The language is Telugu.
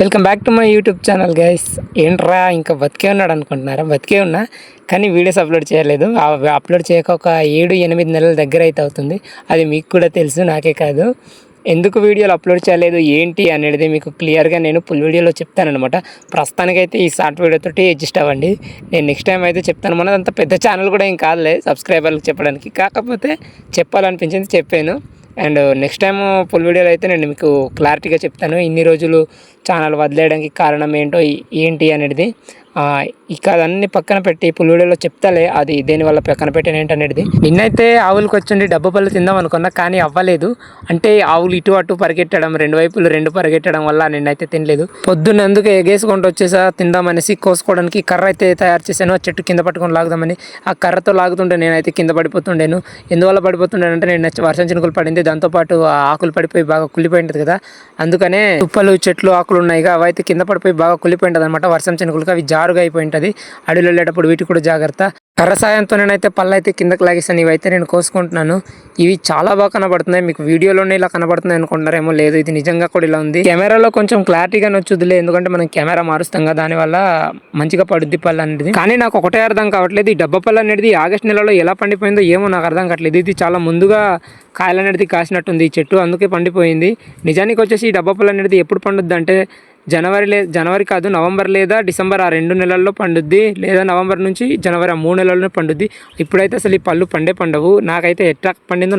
Welcome back to my YouTube channel guys ఏంట్రా ఇంకా బతికే ఉన్నాడు అనుకుంటున్నారా? బతికే ఉన్నా కానీ వీడియోస్ అప్లోడ్ చేయలేదు. ఆ అప్లోడ్ చేయక ఒక ఏడు ఎనిమిది నెలల దగ్గర అయితే అవుతుంది. అది మీకు కూడా తెలుసు నాకే కాదు. ఎందుకు వీడియోలు అప్లోడ్ చేయలేదు ఏంటి అనేది మీకు క్లియర్గా నేను ఫుల్ వీడియోలో చెప్తానమాట ప్రస్తుతానికైతే ఈ షార్ట్ వీడియోతోటి అడ్జస్ట్ అవ్వండి. నేను నెక్స్ట్ టైం అయితే చెప్తాను. మనది అంత పెద్ద ఛానల్ కూడా ఏం కాదులే సబ్స్క్రైబర్లకు చెప్పడానికి. కాకపోతే చెప్పాలనిపించింది చెప్పాను. అండ్ నెక్స్ట్ టైం ఫుల్ వీడియోలో అయితే నేను మీకు క్లారిటీగా చెప్తాను. ఇన్ని రోజులు ఛానల్ వదిలేయడానికి కారణం ఏంటో ఏంటి అనేది. ఇక అదన్నీ పక్కన పెట్టి ఫుల్ చెప్తాలే అది దేనివల్ల పక్కన పెట్టాను ఏంటనేది నిన్నైతే ఆవులకు వచ్చిండి డబ్బు పళ్ళు తిందాం అనుకున్నా కానీ అవ్వలేదు. అంటే ఆవులు ఇటు అటు పరిగెట్టడం రెండు వైపులు రెండు పరిగెట్టడం వల్ల నిన్నైతే తినలేదు. పొద్దున్న అందుకే ఎగేసుకుంటూ వచ్చేసా తిందామనేసి కోసుకోవడానికి కర్ర అయితే తయారు చేశాను. ఆ చెట్టు కింద పట్టుకొని లాగుదామని. ఆ కర్రతో లాగుతుంటే నేనైతే కింద పడిపోతుండేను. ఎందువల్ల పడిపోతుండేనంటే నేను వర్షం చినుకులు పడింది. దాంతోపాటు ఆకులు పడిపోయి బాగా కుళ్ళిపోయి కదా. అందుకనే తుప్పలు చెట్లు ఆకులు ఉన్నాయి అవి అయితే కింద పడిపోయి బాగా కుళ్ళిపోయింటుంది అనమాట వర్షం చినుకులకి. అవి జారుగా అయిపోయి ఉంటుంది అడవిలో వెళ్ళేటప్పుడు వీటికి కూడా జాగ్రత్త. కర్ర సాయంతో నేనైతే పళ్ళు అయితే కిందకి లాగేసాను ఇవైతే నేను కోసుకుంటున్నాను. ఇవి చాలా బాగా కనబడుతున్నాయి. మీకు వీడియోలోనే ఇలా కనబడుతున్నాయి అనుకుంటారేమో లేదు. ఇది నిజంగా కూడా ఇలా ఉంది. కెమెరాలో కొంచెం క్లారిటీగా నచ్చుద్దిలే. ఎందుకంటే మనం కెమెరా మారుస్తాం కదా దానివల్ల మంచిగా పడుద్ది పళ్ళు అనేది. కానీ నాకు ఒకటే అర్థం కావట్లేదు. ఈ డబ్బ పళ్ళు అనేది ఆగస్ట్ నెలలో ఎలా పండిపోయిందో ఏమో నాకు అర్థం కావట్లేదు. ఇది చాలా ముందుగా కాయలు అనేది కాసినట్టుంది ఈ చెట్టు. అందుకే పండిపోయింది. నిజానికి వచ్చేసి ఈ డబ్బా పళ్ళు అనేది ఎప్పుడు పండుద్ది అంటే జనవరి లే జనవరి కాదు నవంబర్ లేదా డిసెంబర్ ఆ రెండు నెలల్లో పండుద్ది లేదా నవంబర్ నుంచి జనవరి ఆ మూడు నెలల్లో పండుద్ది. ఇప్పుడైతే అసలు ఈ పళ్ళు పండే పండవు. నాకైతే ఎట్లా పండిందో